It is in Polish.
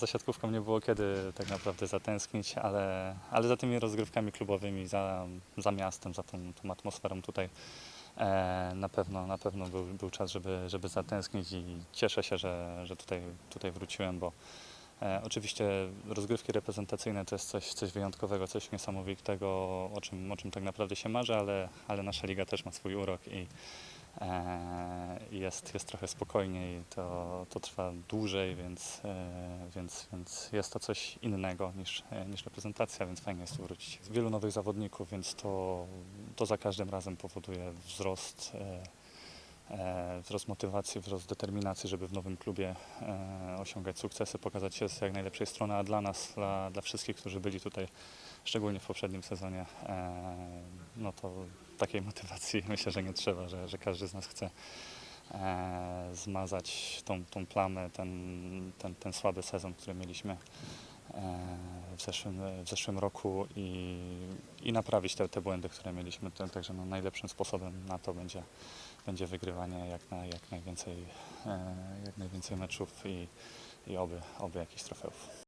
Za siatkówką nie było kiedy tak naprawdę zatęsknić, ale, ale za tymi rozgrywkami klubowymi, za, za miastem, za tą, tą atmosferą tutaj e, na pewno, na pewno był, był czas, żeby, żeby zatęsknić i cieszę się, że, że tutaj, tutaj wróciłem, bo e, oczywiście rozgrywki reprezentacyjne to jest coś, coś wyjątkowego, coś niesamowitego, o czym, o czym tak naprawdę się marzy, ale, ale nasza liga też ma swój urok i e, jest, jest trochę spokojniej, to, to trwa dłużej, więc, e, więc, więc jest to coś innego niż, e, niż reprezentacja, więc fajnie jest tu wrócić. Jest wielu nowych zawodników, więc to, to za każdym razem powoduje wzrost, e, wzrost motywacji, wzrost determinacji, żeby w nowym klubie osiągać sukcesy, pokazać się z jak najlepszej strony, a dla nas, dla, dla wszystkich, którzy byli tutaj, szczególnie w poprzednim sezonie, no to takiej motywacji myślę, że nie trzeba, że, że każdy z nas chce zmazać tą, tą plamę, ten, ten, ten słaby sezon, który mieliśmy e, w zeszłym, w zeszłym roku i, i naprawić te, te błędy, które mieliśmy. Także no, najlepszym sposobem na to będzie, będzie wygrywanie jak, na, jak, najwięcej, e, jak najwięcej meczów i, i oby, oby jakichś trofeów.